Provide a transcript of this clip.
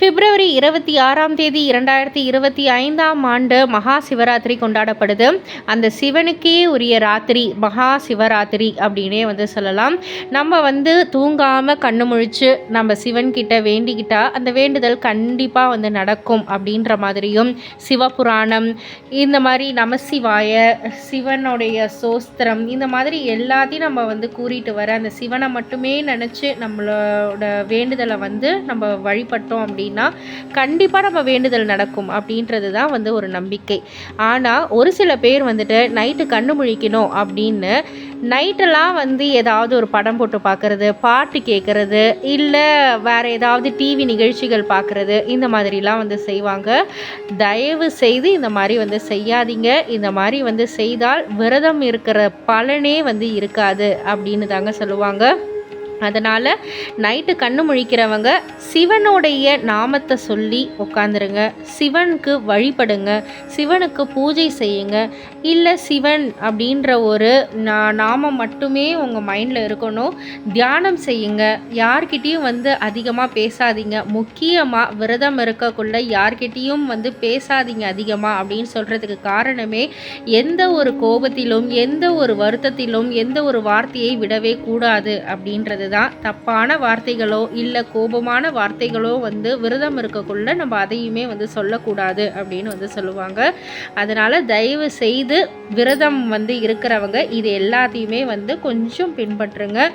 பிப்ரவரி இருபத்தி ஆறாம் தேதி இரண்டாயிரத்தி இருபத்தி ஐந்தாம் ஆண்டு மகா சிவராத்திரி கொண்டாடப்படுது. அந்த சிவனுக்கே உரிய ராத்திரி மகா சிவராத்திரி அப்படின்னே வந்து சொல்லலாம். நம்ம வந்து தூங்காமல் கண்ணு முழிச்சு நம்ம சிவன்கிட்ட வேண்டிக்கிட்டா அந்த வேண்டுதல் கண்டிப்பாக வந்து நடக்கும் அப்படின்ற மாதிரியும் சிவபுராணம் இந்த மாதிரி நமசிவாய சிவனுடைய சோஸ்திரம் இந்த மாதிரி எல்லாத்தையும் நம்ம வந்து கூறிட்டு வர அந்த சிவனை மட்டுமே நினச்சி நம்மளோட வேண்டுதலை வந்து நம்ம வழிபட்டோம் அப்படின்னு அப்படின்னா கண்டிப்பாக நம்ம வேண்டுதல் நடக்கும் அப்படின்றது தான் வந்து ஒரு நம்பிக்கை. ஆனால் ஒரு சில பேர் வந்துட்டு நைட்டு கண்ணு முழிக்கணும் அப்படின்னு நைட்டெல்லாம் வந்து ஏதாவது ஒரு படம் போட்டு பார்க்குறது பாட்டு கேட்குறது இல்லை வேறு ஏதாவது டிவி நிகழ்ச்சிகள் பார்க்குறது இந்த மாதிரிலாம் வந்து செய்வாங்க. தயவு செய்து இந்த மாதிரி வந்து செய்யாதீங்க. இந்த மாதிரி வந்து செய்தால் விரதம் இருக்கிற பலனே வந்து இருக்காது அப்படின்னு தாங்க சொல்லுவாங்க. அதனால் நைட்டு கண்ணு முழிக்கிறவங்க சிவனுடைய நாமத்தை சொல்லி உட்காந்துருங்க சிவனுக்கு வழிபடுங்க. சிவனுக்கு பூஜை செய்யுங்க. இல்லை சிவன் அப்படின்ற ஒரு நா நாமம் மட்டுமே உங்கள் மைண்டில் இருக்கணும். தியானம் செய்யுங்க. யார்கிட்டேயும் வந்து அதிகமாக பேசாதீங்க. முக்கியமாக விரதம் இருக்கக்குள்ள யார்கிட்டேயும் வந்து பேசாதீங்க அதிகமாக அப்படின்னு சொல்கிறதுக்கு காரணமே எந்த ஒரு கோபத்திலும் எந்த ஒரு வருத்தத்திலும் எந்த ஒரு வார்த்தையை விடவே கூடாது அப்படின்றது தான் தப்பான வார்த்தைகளோ இல்லை கோபமான வார்த்தைகளோ வந்து விரதம் இருக்கக்குள்ள நம்ம அதையுமே வந்து சொல்லக்கூடாது அப்படின்னு வந்து சொல்லுவாங்க. அதனால் தயவு செய்து விரதம் வந்து இருக்கிறவங்க இது எல்லாத்தையுமே வந்து கொஞ்சம் பின்பற்றுங்க.